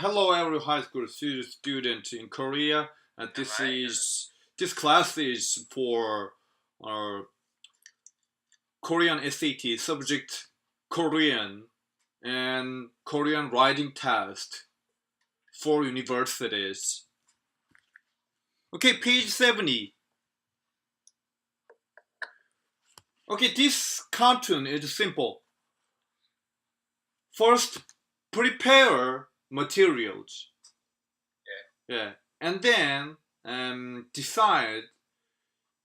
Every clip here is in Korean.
hello, every high school stu- student in Korea. Uh, and this Right. is this class is for our Korean SAT subject Korean and Korean writing test for universities. Okay, page 70. Okay, this cartoon is simple. First, prepare materials. Yeah. Yeah. And then um, decide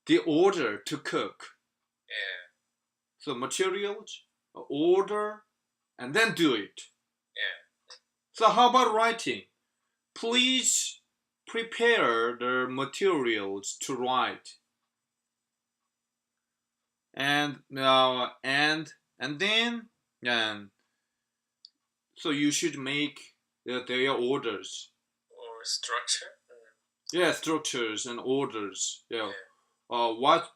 the order to cook. Yeah. So materials, order, and then do it. Yeah. So how about writing? Please prepare the materials to write. And uh, and and then um, so you should make uh, their orders. Or structure. Mm. Yeah, structures and orders. Yeah. Yeah. Uh, what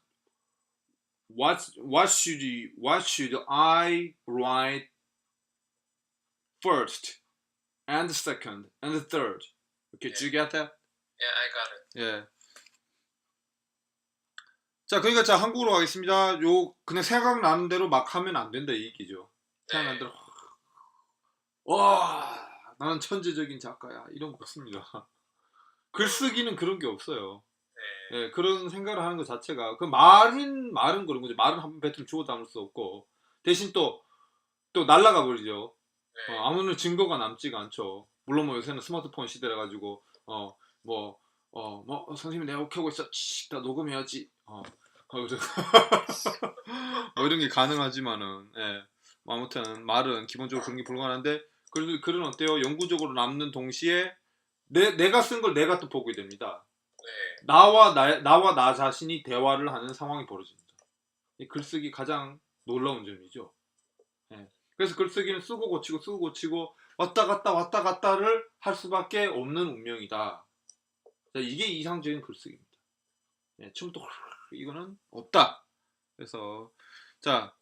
what what should you what should I write first and second and third? Okay, did you get that? Yeah, I got it. 예. 자, 그러니까 자 한국으로 가겠습니다. 요 그냥 생각 나는 대로 막 하면 안 된다 이 얘기죠. 생각 나는 대로 와, 나는 천재적인 작가야. 이런 거 없습니다. 글쓰기는 그런 게 없어요. 네. 예, 그런 생각을 하는 것 자체가 그 말은 말은 그런 거죠. 말은 한 번 뱉으면 주워 담을 수 없고 대신 또 또 날라가 버리죠. 네. 어, 아무런 증거가 남지가 않죠. 물론 뭐 요새는 스마트폰 시대라 가지고 어 뭐 어뭐 선생님 내가 오케이 하고 있어. 치, 다 녹음해야지. 어. 어, 뭐 이런 게 가능하지만은 예. 뭐 아무튼 말은 기본적으로 그런 게 불가능한데 그래도 글은 어때요? 영구적으로 남는 동시에 내 내가 쓴 걸 내가 또 보게 됩니다. 네. 나와 나 나와 나 자신이 대화를 하는 상황이 벌어집니다. 이 글쓰기 가장 놀라운 점이죠. 예. 그래서 글쓰기는 쓰고 고치고 쓰고 고치고 왔다 갔다 왔다 갔다를 할 수밖에 없는 운명이다. 자, 이게 이상적인 글쓰기입니다. 예, 처음부터 이거는 없다. 그래서 자,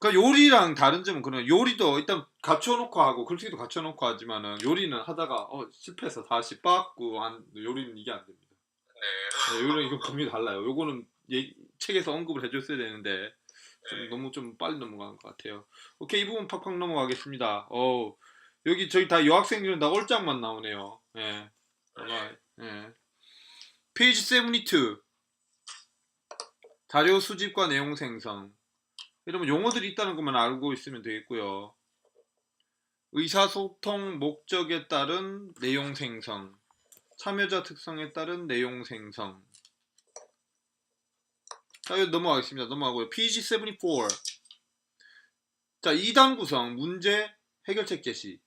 그 요리랑 다른 점은 그런 요리도 일단 갖춰놓고 하고 글쓰기도 갖춰놓고 하지만은 요리는 하다가 어, 실패해서 다시 빠꾸 안 요리는 이게 안 됩니다. 네. 네, 요거는 이거 분명히 달라요. 요거는 얘- 책에서 언급을 해줬어야 되는데 좀 네. 너무 좀 빨리 넘어가는 것 같아요. 오케이 이 부분 팍팍 넘어가겠습니다. 어 여기 저희 다 여학생들은 다 얼짱만 나오네요. 예. 정말 예. 페이지 72 자료 수집과 내용 생성 이러면 용어들이 있다는 것만 알고 있으면 되겠고요. 의사소통 목적에 따른 내용 생성 참여자 특성에 따른 내용 생성 자, 이거 넘어가겠습니다. 넘어가고요. PG74. 자, 2단 구성, 문제, 해결책 제시.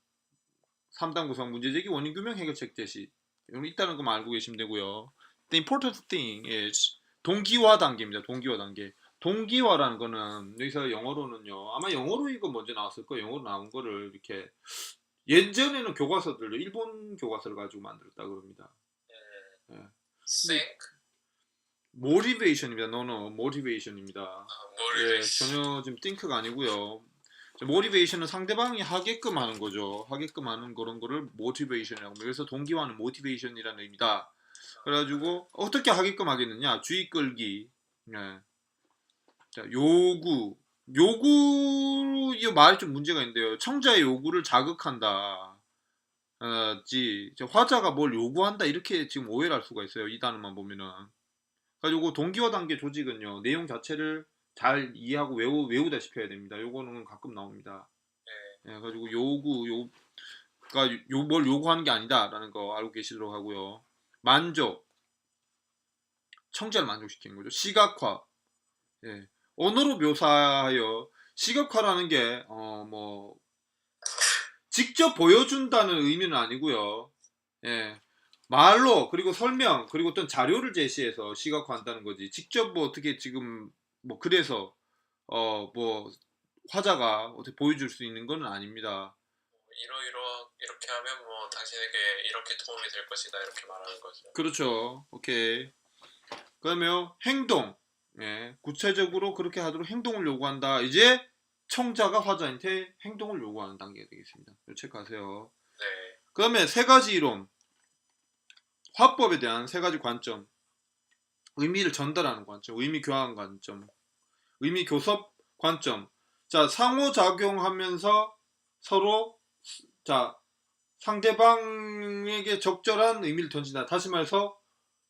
3단 구성, 문제 제기, 원인 규명, 해결책 제시. 이건 있다는 것만 알고 계시면 되고요. The important thing is 동기화 단계입니다. 동기화 단계. 동기화라는 거는 여기서 영어로는요. 아마 영어로 이거 먼저 나왔을 거예요. 영어로 나온 거를 이렇게 예전에는 교과서들로 일본 교과서를 가지고 만들었다 그럽니다. 음. 네. Think. 모티베이션입니다. 노노 모티베이션입니다. 아, 예. 전혀 지금 띵크가 아니고요. 모티베이션은 상대방이 하게끔 하는 거죠. 하게끔 하는 그런 거를 모티베이션이라고. 그래서 동기화는 모티베이션이라는 의미다. 그래가지고 어떻게 하게끔 하겠느냐? 주의 끌기. 예. 자, 요구. 요구 이 말이 좀 문제가 있는데요. 청자의 요구를 자극한다. 어, 지저 화자가 뭘 요구한다 이렇게 지금 오해를 할 수가 있어요. 이 단어만 보면은. 가지고 동기화 단계 조직은요 내용 자체를 잘 이해하고 외우 외우다시피 해야 됩니다. 요거는 가끔 나옵니다. 예, 가지고 요구 요가 요뭘 요구하는 게 아니다라는 거 알고 계시도록 하고요. 만족 청자를 만족시키는 거죠. 시각화 예, 언어로 묘사하여 시각화라는 게 어 뭐 직접 보여준다는 의미는 아니고요. 예. 말로 그리고 설명 그리고 어떤 자료를 제시해서 시각화한다는 거지 직접 뭐 어떻게 지금 뭐 그래서 어 뭐 화자가 어떻게 보여줄 수 있는 건 아닙니다. 이러이러 이렇게 하면 뭐 당신에게 이렇게 도움이 될 것이다 이렇게 말하는 거죠. 그렇죠. 오케이. 그러면 행동. 예, 구체적으로 그렇게 하도록 행동을 요구한다. 이제 청자가 화자한테 행동을 요구하는 단계가 되겠습니다. 체크하세요. 네. 그다음에 세 가지 이론. 화법에 대한 세 가지 관점. 의미를 전달하는 관점, 의미 교환 관점, 의미 교섭 관점. 자, 상호작용하면서 서로 자, 상대방에게 적절한 의미를 던진다. 다시 말해서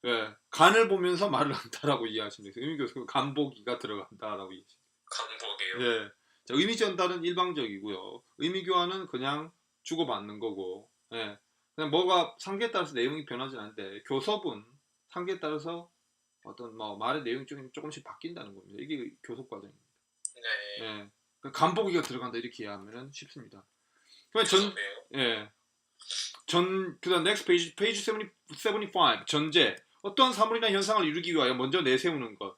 예, 간을 보면서 말을 한다라고 이해하시면 돼요. 의미 교섭 간보기가 들어간다라고 이해. 간복이요. 예. 자, 의미 전달은 일방적이고요. 의미 교환은 그냥 주고받는 거고. 예. 그냥 뭐가 상계에 따라서 내용이 변하진 않는데 교섭은 상계에 따라서 어떤 뭐 말의 내용이 조금- 조금씩 바뀐다는 겁니다. 이게 교섭 과정입니다. 네. 예. 그 간보기가 들어간다 이렇게 이해하면 쉽습니다. 그러면 전. 예. 전 그다음 next page page 70, 75 전제 어떠한 사물이나 현상을 이루기 위하여 먼저 내세우는 것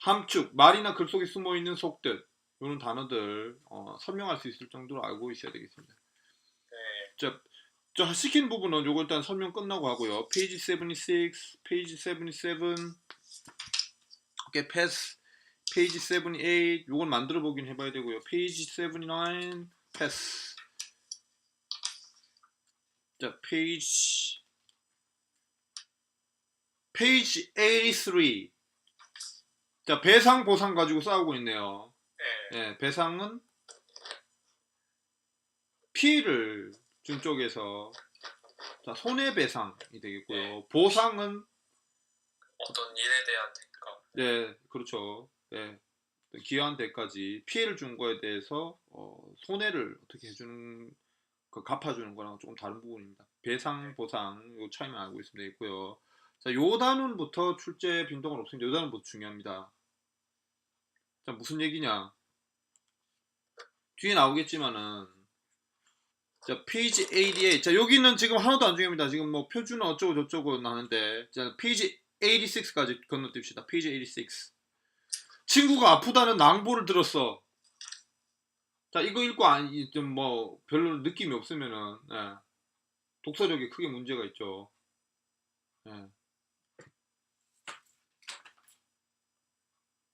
함축 말이나 글 속에 숨어 있는 속뜻 이런 단어들 어, 설명할 수 있을 정도로 알고 있어야 되겠습니다. 네. 저 시킨 부분은 요거 일단 설명 끝나고 하고요. 페이지 76, 페이지 77 오케이 패스 페이지 78 요건 만들어 보긴 해봐야 되고요. 페이지 79 패스 자 페이지 페이지 83 자 배상 보상 가지고 싸우고 있네요. 네. 예, 배상은 피해를 준 쪽에서 자, 손해 배상이 되겠고요. 보상은 어떤 일에 대한 대가. 네, 그렇죠. 네. 기여한 데까지 피해를 준 거에 대해서 어, 손해를 어떻게 해주는 그 갚아주는 거랑 조금 다른 부분입니다. 배상, 보상 요 차이만 알고 있으면 되겠고요. 자, 요 단원부터 출제 빈도가 높습니다. 요 단원부터 중요합니다. 자, 무슨 얘기냐? 뒤에 나오겠지만은 자, 페이지 88. 자, 여기는 지금 하나도 안 중요합니다. 지금 뭐 표준어 어쩌고 저쩌고 나는데 자, 페이지 86까지 건너뛰읍시다. 페이지 86. 친구가 아프다는 낭보를 들었어. 자, 이거 읽고 아니 좀 뭐 별로 느낌이 없으면은 예. 독서력에 크게 문제가 있죠. 예.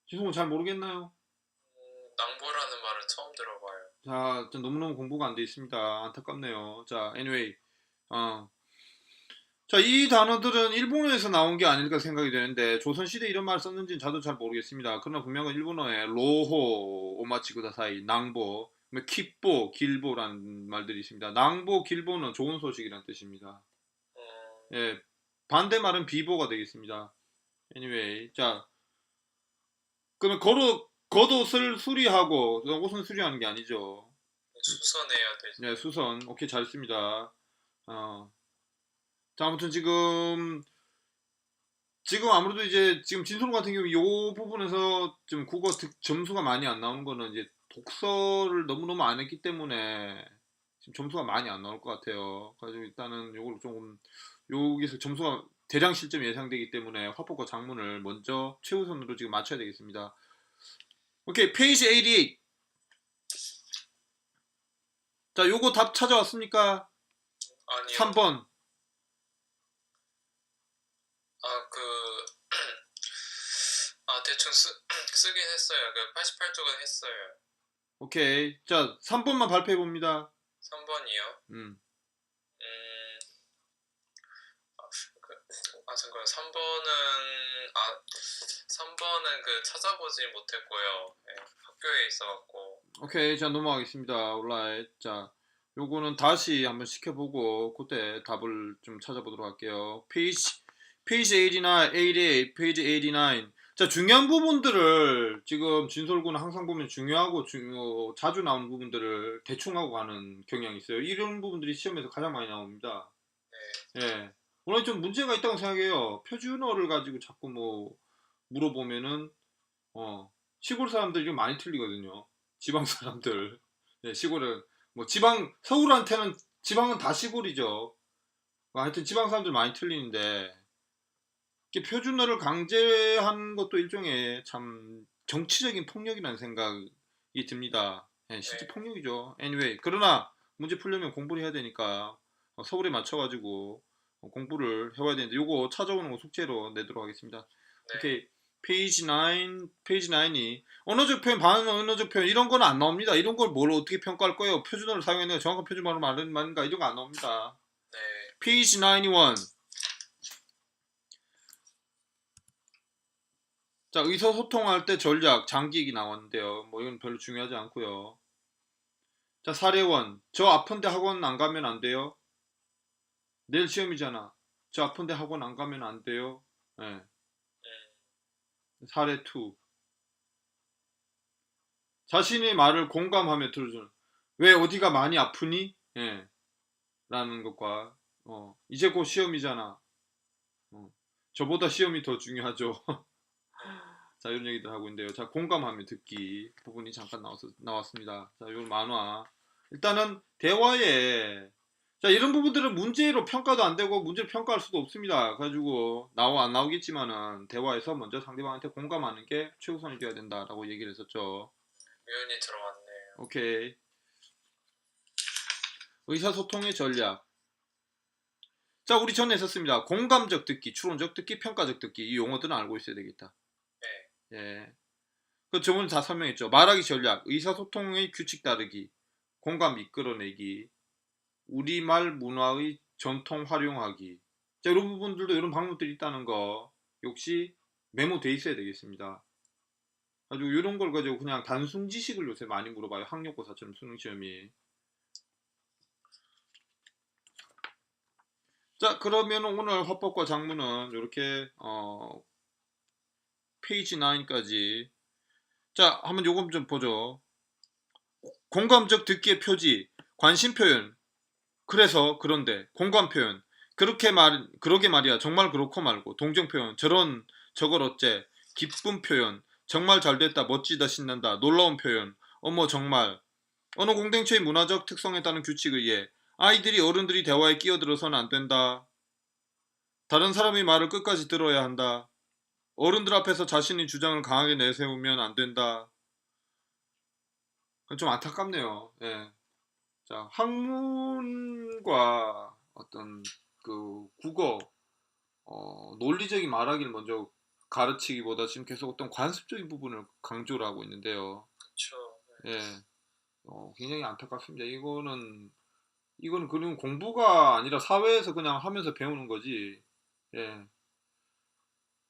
지성은 잘 모르겠나요? 음, 낭보라는 말을 처음 들어봐요. 자, 좀 너무너무 공부가 안 돼 있습니다. 안타깝네요. 자, anyway. 어. 자, 이 단어들은 일본어에서 나온 게 아닐까 생각이 되는데, 조선시대 이런 말 썼는지는 저도 잘 모르겠습니다. 그러나 분명히 일본어에 로호, 오마치구다사이, 낭보, 뭐 킥보, 길보라는 말들이 있습니다. 낭보, 길보는 좋은 소식이란 뜻입니다. 음, 예, 반대말은 비보가 되겠습니다. anyway. 자, 그러면 겉옷, 겉옷을 수리하고, 옷은 수리하는 게 아니죠. 수선해야 되지. 네, 수선. 오케이, 잘했습니다. 어. 자, 아무튼 지금, 지금 아무래도 이제, 지금 진솔 같은 경우, 이 부분에서 좀 국어 득, 점수가 많이 안 나오는 거는 이제 독서를 너무너무 안 했기 때문에, 지금 점수가 많이 안 나올 것 같아요. 그래서 일단은 요걸 조금, 여기서 점수가 대량 실점 예상되기 때문에 화법과 장문을 먼저 최우선으로 지금 맞춰야 되겠습니다. 오케이, 페이지 88. 자, 요거 답 찾아왔습니까? 아니요. 3번. 아, 그, 아, 대충 쓰, 쓰긴 했어요. 그 88쪽은 했어요. 오케이. 자, 3번만 발표해 봅니다. 3번이요. 음. 음, 아, 그, 아, 잠깐만. 3번은, 아, 3번은 그 찾아보지 못했고요. 예, 학교에 있어갖고. 오케이. 자, 넘어가겠습니다. 온라인. 자, 요거는 다시 한번 시켜보고 그때 답을 좀 찾아보도록 할게요. 페이지 페이지 89, 88, 페이지 89. 자, 중요한 부분들을 지금 진솔군은 항상 보면 중요하고 중요 자주 나오는 부분들을 대충 하고 가는 경향이 있어요. 이런 부분들이 시험에서 가장 많이 나옵니다. 네. 예. 오늘 좀 문제가 있다고 생각해요. 표준어를 가지고 자꾸 뭐 물어보면은 어 시골 사람들이 좀 많이 틀리거든요. 지방 사람들. 예, 시골은 뭐 지방 서울한테는 지방은 다 시골이죠. 뭐 하여튼 지방 사람들 많이 틀리는데 표준어를 강제한 것도 일종의 참 정치적인 폭력이라는 생각이 듭니다. 예, 실제 네. 폭력이죠. anyway 그러나 문제 풀려면 공부를 해야 되니까 어, 서울에 맞춰가지고 어, 공부를 해와야 되는데 요거 찾아오는 거 숙제로 내도록 하겠습니다. 네. 오케이 페이지 9, 페이지 9이 언어적 표현, 반언어적 표현 이런 건 안 나옵니다. 이런 걸 뭘 어떻게 평가할 거예요? 표준어를 사용했는가 정확한 표준어를 말은 말인가 이런 거 안 나옵니다. 네. 페이지 91. 자, 의사소통할 때 전략, 장기익이 나왔는데요. 뭐 이건 별로 중요하지 않고요. 자, 사례원. 저 아픈데 학원 안 가면 안 돼요? 내일 시험이잖아. 저 아픈데 학원 안 가면 안 돼요? 예. 음, 사례 2. 자신의 말을 공감하며 들어주는. 왜 어디가 많이 아프니? 예. 라는 것과 어, 이제 곧 시험이잖아. 어, 저보다 시험이 더 중요하죠. 자, 이런 얘기들 하고 있는데요. 자, 공감하며 듣기 부분이 잠깐 나왔, 나왔습니다. 자, 요 만화. 일단은 대화에 자, 이런 부분들은 문제로 평가도 안 되고 문제로 평가할 수도 없습니다. 가지고 나와 안 나오겠지만은 대화에서 먼저 상대방한테 공감하는 게 최우선이 되어야 된다라고 얘기를 했었죠. 위원이 들어왔네요. 오케이. 의사소통의 전략. 자, 우리 전에 했었습니다. 공감적 듣기, 추론적 듣기, 평가적 듣기. 이 용어들은 알고 있어야 되겠다. 네. 예. 그 저번에 다 설명했죠. 말하기 전략, 의사소통의 규칙 따르기, 공감 이끌어내기, 우리말 문화의 전통 활용하기. 자, 이런 부분들도 이런 방법들이 있다는 거 역시 메모돼 있어야 되겠습니다. 아주 이런 걸 가지고 그냥 단순 지식을 요새 많이 물어봐요. 학력고사처럼 수능 시험이. 자, 그러면 오늘 화법과 장문은 이렇게 어 페이지 9까지 자, 한번 요금 좀 보죠. 공감적 듣기의 표지, 관심 표현. 그래서 그런데 공감 표현. 그렇게 말 그러게 말이야. 정말 그렇고 말고 동정 표현. 저런 저걸 어째. 기쁨 표현. 정말 잘 됐다. 멋지다. 신난다. 놀라운 표현. 어머 정말. 어느 공동체의 문화적 특성에 따른 규칙에 의해 아이들이 어른들이 대화에 끼어들어서는 안 된다. 다른 사람의 말을 끝까지 들어야 한다. 어른들 앞에서 자신의 주장을 강하게 내세우면 안 된다. 좀 안타깝네요. 예. 자, 학문과 어떤 그 국어, 어, 논리적인 말하기를 먼저 가르치기보다 지금 계속 어떤 관습적인 부분을 강조를 하고 있는데요. 그렇죠. 예. 어, 굉장히 안타깝습니다. 이거는, 이거는 그냥 공부가 아니라 사회에서 그냥 하면서 배우는 거지. 예.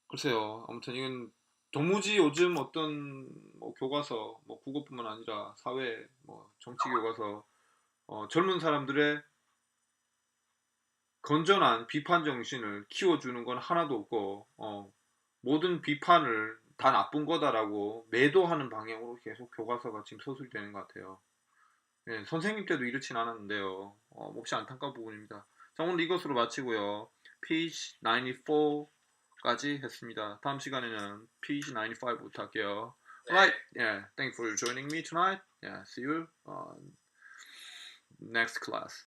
글쎄요. 아무튼 이건 도무지 요즘 어떤 뭐 교과서, 뭐 국어뿐만 아니라 사회, 뭐 정치 교과서, 어, 젊은 사람들의 건전한 비판 정신을 키워주는 건 하나도 없고, 어, 모든 비판을 다 나쁜 거다라고 매도하는 방향으로 계속 교과서가 지금 서술이 되는 것 같아요. 예, 선생님 때도 이렇진 않았는데요. 어, 몹시 안타까운 부분입니다. 자, 오늘 이것으로 마치고요. page 94까지 했습니다. 다음 시간에는 page 95부터 할게요. 네. Right. Yeah. Thank you for joining me tonight. Yeah. See you on next class.